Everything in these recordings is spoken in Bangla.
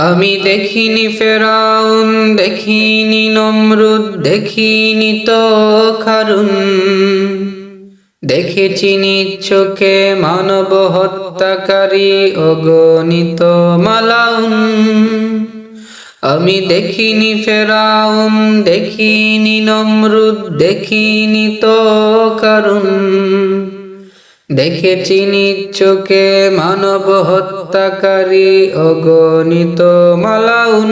আমি দেখিনি ফেরাউন, দেখিনি নমরুদ, দেখিনি তো খারুন। দেখেছি চোখে মানব হত্যাকারী অগণিত মালাউন। আমি দেখিনি ফেরাউন, দেখিনি নমরুদ, দেখিনি তো কারুন দেখেছি নিজ চোখে মানব হত্যাকারী অগণিত মালাউন।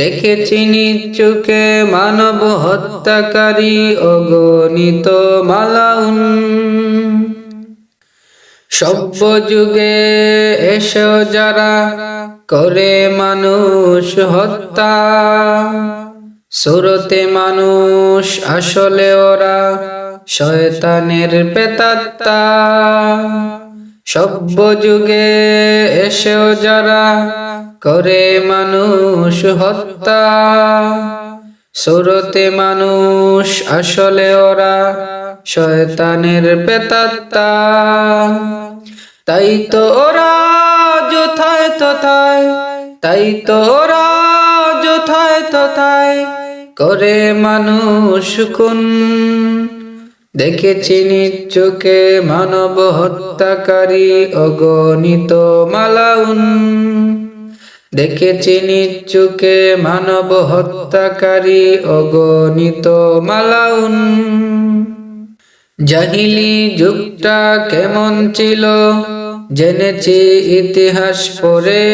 দেখেছি নিজ চোখে মানব হত্যাকারী অগণিত মালাউন। সভ্য যুগে এসো যারা করে মানুষ হত্যা, সুরতে মানুষ আসলে ওরা শয়তানের পেতাত্তা সভ্য যুগে এসেও যারা করে মানুষ হত্যা। সুরতে মানুষ আসলে ওরা শয়তানের পেতাত্তা তাই তো ওরা যথায় তথায়, তাই তো ওরা যথায় তথায় করে মানুষ খুন। দেখেছি চোখে মানব হত্যাকারী অগণিত মালাউন। দেখেছি চোখে মানব হত্যাকারী অগণিত মালাউন। জাহিলি যুগটা কেমন ছিল, জেনেছি ইতিহাস পড়ে।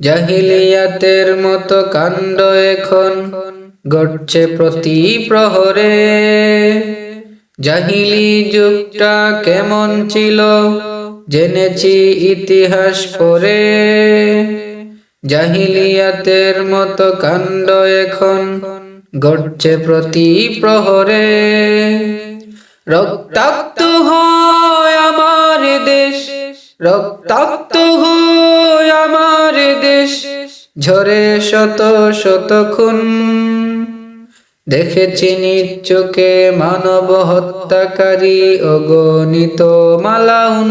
জাহিলিয়াতের মতো কাণ্ড এখন ঘটছে প্রতি প্রহরে। জাহিলি যুগটা কেমন ছিল, জেনেছি ইতিহাস পড়ে জাহিলিয়াতের মতো কাণ্ড এখন ঘটছে প্রতি প্রহরে। রক্তাক্ত হয় আমার দেশ, রক্তাক্ত হয় আমার দেশ, ঝরে শত শত খুন। দেখেছি নিজ চোখে মানব হত্যাকারী অগণিত মালাউন।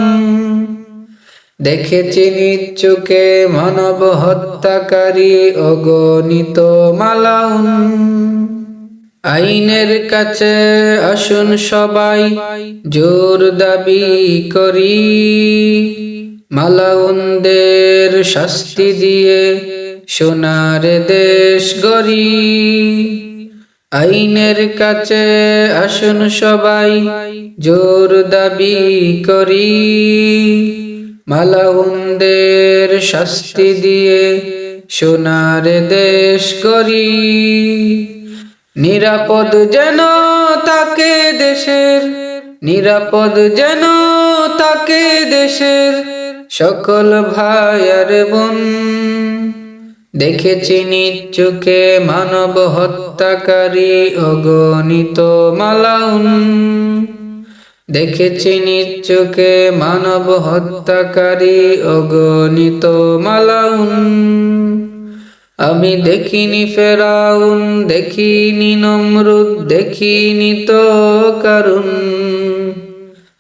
দেখেছি নিজ চোখে মানব হত্যাকারী অগণিত মালাউন। আইনের কাছে আসুন সবাই, জোর দাবি করি। মালাউনদের শাস্তি দিয়ে সোনার দেশ গড়ি। আইনের কাছে আসুন সবাই, জোর দাবি করি। মালাউনদের শাস্তি দিয়ে সোনার দেশ করি নিরাপদ যেন তাকে দেশের, নিরাপদ যেন তাকে দেশের সকল ভাই আর বোন। দেখেছি নিজ চোখে মানব হত্যাকারী অগণিত মালাউন। দেখেছি নিজ চোখে মানব হত্যাকারী অগণিত মালাউন। আমি দেখিনি ফেরাউন, দেখিনি নমরুদ, দেখিনি তো কারুন।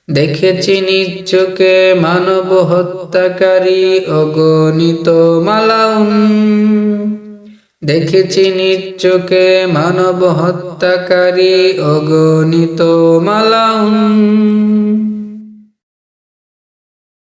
দেখেছি নিচকে মানব হত্যাকারী অগণিত মালাউন। দেখেছি নিচকে মানব হত্যাকারী অগণিত মালাউন।